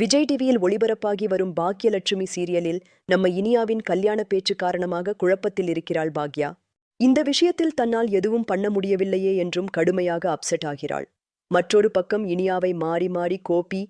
விஜய் டிவியில் ஒளிபரப்பாகி வரும் பாக்யலட்சுமி சீரியலில் நம்ம இனியாவின் கல்யாண பேச்சு காரணமாக குழப்பத்தில் இருக்கிறாள் பாக்யா. இந்த விஷயத்தில் தன்னால் எதுவும் பண்ண முடியவில்லையே என்றும் கடுமையாக அப்செட் ஆகிறாள். மற்றொரு பக்கம் இனியாவை மாறி மாறி கோபி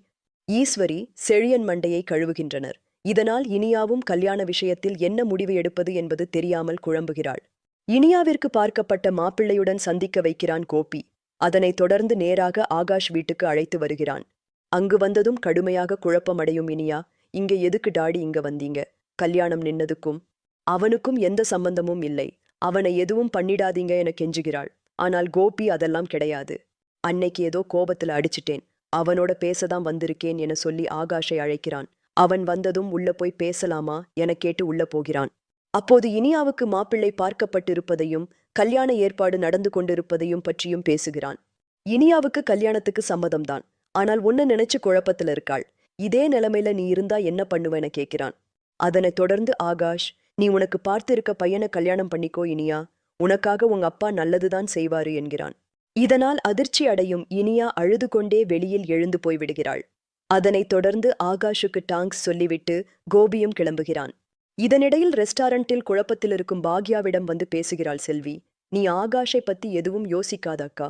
ஈஸ்வரி செழியன் மண்டையை கழுவுகின்றனர். இதனால் இனியாவும் கல்யாண விஷயத்தில் என்ன முடிவு எடுப்பது என்பது தெரியாமல் குழம்புகிறாள். இனியாவிற்கு பார்க்கப்பட்ட மாப்பிள்ளையுடன் சந்திக்க வைக்கிறான் கோபி. அதனைத் தொடர்ந்து நேராக ஆகாஷ் வீட்டுக்கு அழைத்து வருகிறான். அங்கு வந்ததும் கடுமையாக குழப்பமடையும் இனியா இங்க எதுக்கு டாடி இங்க வந்தீங்க? கல்யாணம் நின்னதுக்கும் அவனுக்கும் எந்த சம்பந்தமும் இல்லை. அவனை எதுவும் பண்ணிடாதீங்க என கெஞ்சுகிறாள். ஆனால் கோபி அதெல்லாம் கிடையாது. அன்னைக்கு ஏதோ கோபத்துல அடிச்சிட்டேன். அவனோட பேசதான் வந்திருக்கேன் என சொல்லி ஆகாஷை அழைக்கிறான். அவன் வந்ததும் உள்ள போய் பேசலாமா? என கேட்டு உள்ள போகிறான். அப்போது இனியாவுக்கு மாப்பிள்ளை பார்க்கப்பட்டிருப்பதையும் கல்யாண ஏற்பாடு நடந்து கொண்டிருப்பதையும் பற்றியும் பேசுகிறான். இனியாவுக்கு கல்யாணத்துக்கு சம்மதம்தான். ஆனால் உன்ன நினைச்சு குழப்பத்துல இருக்காள். இதே நிலைமையில நீ இருந்தா என்ன பண்ணுவேன கேக்கிறான் கேட்கிறான். தொடர்ந்து ஆகாஷ் நீ உனக்கு பார்த்திருக்க பையனை கல்யாணம் பண்ணிக்கோ இனியா. உனக்காக உங்க அப்பா நல்லதுதான் செய்வாரு என்கிறான். இதனால் அதிர்ச்சி அடையும் இனியா அழுது கொண்டே வெளியில் எழுந்து போய்விடுகிறாள் அதனைத் தொடர்ந்து ஆகாஷுக்கு டாங்க்ஸ் சொல்லிவிட்டு கோபியும் கிளம்புகிறான். இதனிடையில் ரெஸ்டாரண்டில் குழப்பத்தில் இருக்கும் பாக்யாவிடம் வந்து பேசுகிறாள் செல்வி. நீ ஆகாஷை பத்தி எதுவும் யோசிக்காத அக்கா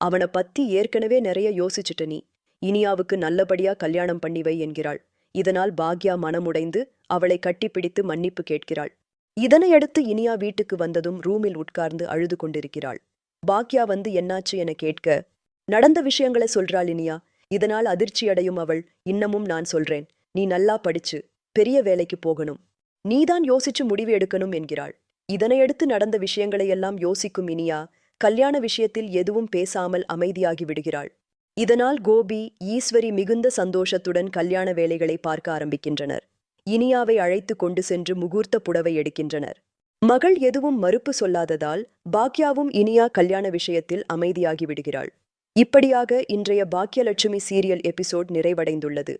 அவனை பத்தி ஏற்கனவே நிறைய யோசிச்சுட்ட நீ. இனியாவுக்கு நல்லபடியா கல்யாணம் பண்ணி வை என்கிறாள். இதனால் பாக்யா மனமுடைந்து அவளை கட்டிப்பிடித்து மன்னிப்பு கேட்கிறாள். இதனையடுத்து இனியா வீட்டுக்கு வந்ததும் ரூமில் உட்கார்ந்து அழுது கொண்டிருக்கிறாள். பாக்யா வந்து என்னாச்சு என கேட்க நடந்த விஷயங்களை சொல்றாள் இனியா. இதனால் அதிர்ச்சியடையும் அவள். இன்னமும் நான் சொல்றேன். நீ நல்லா படிச்சு பெரிய வேலைக்கு போகணும். நீதான் யோசிச்சு முடிவு எடுக்கணும் என்கிறாள். இதனையடுத்து நடந்த விஷயங்களையெல்லாம் யோசிக்கும் இனியா கல்யாண விஷயத்தில் எதுவும் பேசாமல் அமைதியாகி விடுகிறாள். இதனால் கோபி ஈஸ்வரி மிகுந்த சந்தோஷத்துடன் கல்யாண வேலைகளை பார்க்க ஆரம்பிக்கின்றனர். இனியாவை அழைத்து கொண்டு சென்று முகூர்த்த புடவை எடுக்கின்றனர். மகள் எதுவும் மறுப்பு சொல்லாததால் பாக்யாவும் இனியா கல்யாண விஷயத்தில் அமைதியாகி விடுகிறாள். இப்படியாக இன்றைய பாக்யலட்சுமி சீரியல் எபிசோட் நிறைவடைந்துள்ளது.